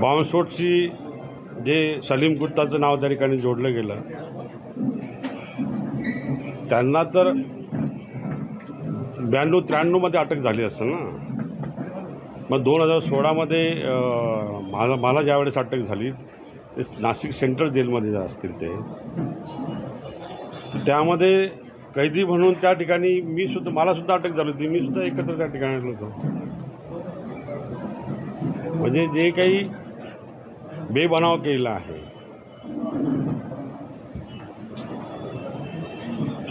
बॉम्बस्फोटशी जे सलीम गुप्ताचं नाव त्या ठिकाणी जोडलं गेलं त्यांना तर ब्याण्णव त्र्याण्णवमध्ये अटक झाली असेल ना. मग दोन हजार सोळामध्ये मला मला ज्यावेळेस अटक झाली ते नाशिक सेंट्रल जेलमध्ये जे असतील ते त्यामध्ये कैदी म्हणून त्या ठिकाणी मी सुद्धा मला सुद्धा अटक झाली होती. मी सुद्धा एकत्र त्या ठिकाणी आलो होतो. म्हणजे जे काही बेबनाव केलेला आहे.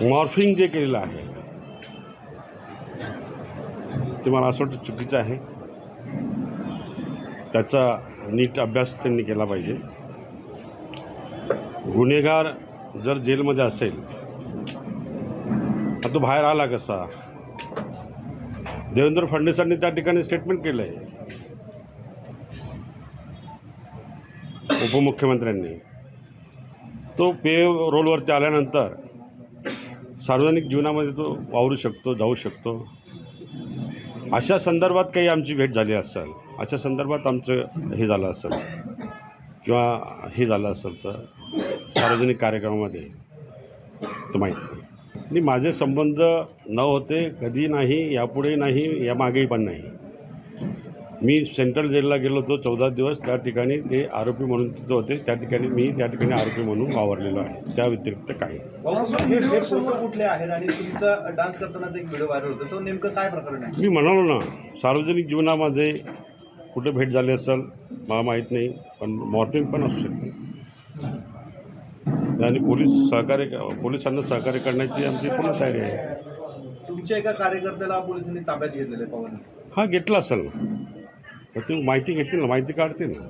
मॉर्फिंग जे केलेलं आहे. ते मला असं वाटतं चुकीचं आहे. त्याचा नीट अभ्यास त्यांनी केला पाहिजे. गुन्हेगार जर जेलमध्ये असेल तर तो बाहेर आला कसा? देवेंद्र फडणवीसांनी त्या ठिकाणी स्टेटमेंट केलं आहे उपमुख्यमंत्र्यांनी. तो पे रोलवरती आल्यानंतर सार्वजनिक जीवनामध्ये तो वावरू शकतो जाऊ शकतो. अशा संदर्भात काही आमची भेट झाली असेल अशा संदर्भात आमचं हे झालं असेल किंवा हे झालं असेल तर सार्वजनिक कार्यक्रमामध्ये तर माहीत नाही. माझे संबंध न होते कधी नाही यापुढे नाही या मागेही पण नाही. मी सेंट्रल जेलला गेलो होतो चौदा दिवस. त्या ठिकाणी ते आरोपी म्हणून तिथं होते. त्या ठिकाणी मी त्या ठिकाणी आरोपी म्हणून वावरलेलो आहे. त्या व्यतिरिक्त फोटो कुठले आहेत? आणि तुमचा डान्स करतानाचा एक व्हिडिओ व्हायरल होता. तो नेमकं काय प्रकरण आहे? मी म्हणालो ना सार्वजनिक जीवनामध्ये कुठे भेट झाली असेल मला माहीत नाही पण मॉर्निंग पण असू शकते. आणि पोलीस सहकार्य पोलिसांना सहकार्य करण्याची आमची पूर्ण तयारी आहे. तुमच्या एका कार्यकर्त्याला पोलिसांनी ताब्यात घेतलेलं आहे पवन हा घेतला असेल ना. तर ते माहिती घेतील ना माहिती काढतील ना.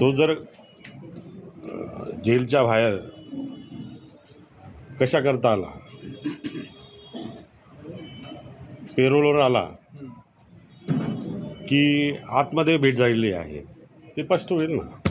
तो जर जेलच्या बाहेर कशा करता आला? पेरोलवर आला की आतमध्ये भेट झालेली आहे ते स्पष्ट होईल ना.